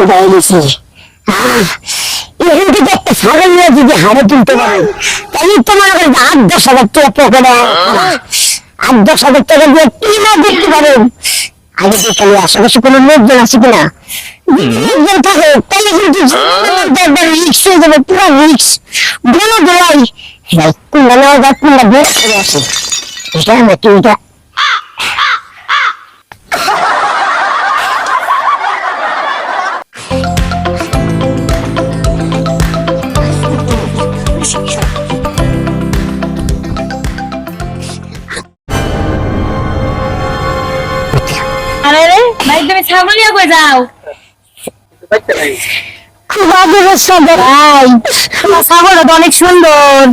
পাই গেছি এখান থেকে একটা ছাগল নিয়ে যদি হাড়ে তুলতে পারেন তাহলে তো মনে করেন আট দশ হাজার টাকা পকেটে আট দশ হাজার টাকা দিয়ে কি না দেখতে পারেন আগে দেখে আশেপাশে কোনো লোকজন আছে কিনা? লোকজন থাকে তাহলে কিন্তু একবার রিক্স হয়ে যাবে পুরো রিক্স। বলো দোলাই কোনটা নেওয়া যাক কোনটা বের করে আসে এটা নাকি এটা ভাই তুমি কই যাও? অনেক সুন্দর।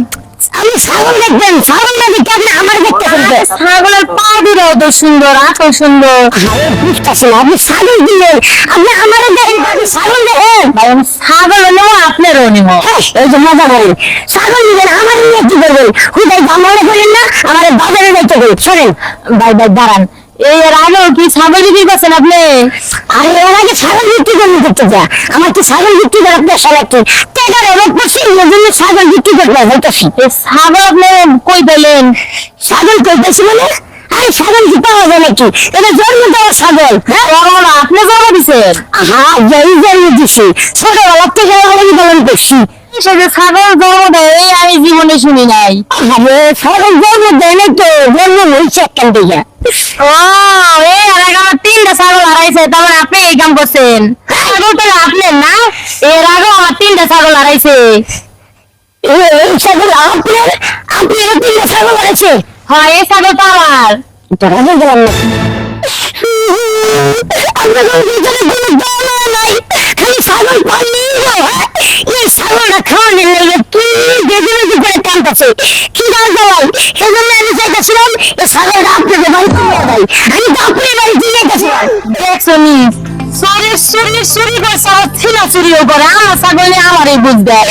আমি ছাগল দেখবেন ছাগল না দেখে আপনি আমার দেখতে করবে ছাগলের পা দুটাও তো সুন্দর আঁকও সুন্দর। বুঝতেছি না আপনি ছাগল দিলেন আপনি আমার দেখেন আপনি ছাগল দেখেন ভাই আমি ছাগল নেব আপনারও নেব। এই যে মজা করেন ছাগল দিবেন আমার নিয়ে কি করবেন? হুদাই দামালে করেন না আমার বাজারে যাইতে করেন শোনেন ভাই ভাই দাঁড়ান। এর আগেও কি ছাগল বিক্রি করছেন আপনি? আর এর আগে ছাগল বিক্রি করতে করতে যা। আমার তো ছাগল বিক্রি করার পেশা লাগছে টাকার অভাব পড়ছে এই জন্য ছাগল বিক্রি করতে যাইতেছি এই ছাগল আপনি কই পেলেন? ছাগল কই পেয়েছি মানে? আরে ছাগল কি পাওয়া যায় নাকি? এটা জন্ম দেওয়া ছাগল হ্যাঁ? আপনি জমা দিছেন। হ্যাঁ যাই জন্ম দিছি। ছোটবেলা থেকে করছি যে ছাগল জন্ম দেয় এই আমি জীবনে শুনি নাই। আরে ছাগল জন্ম দেয় নাই তো জন্ম হয়েছে একখান থেকে। ও এই আর আমার তিনটা ছাগল হারাইছে মানে আপনি এই কাম করছেন। ছাগল তো আপনার না এর আগে আমার তিনটা ছাগল হারাইছে। এই ছাগল আপনার আপনার তিনটা ছাগল আছে হয় এই ছাগল তো আমার। তোরা গেলাম না। আপনাদের কোনো দানা নাই খালি ছাগল পাললেই হয় হ্যাঁ? এই ছাগলটা খাওয়ানোর লেগে কি বেঁধে বেঁধে করে কি দাও দেওয়াই সেজন্য আমি চাইতেছিলাম এই ছাগলটা আপনাদের বাড়িতে নিয়ে যাই আমি তো আপনার বাড়িতে নিয়ে গেছিলাম দেখছ নি করে সব ছিল করে আমার ছাগলে আমারই বুঝ দেয়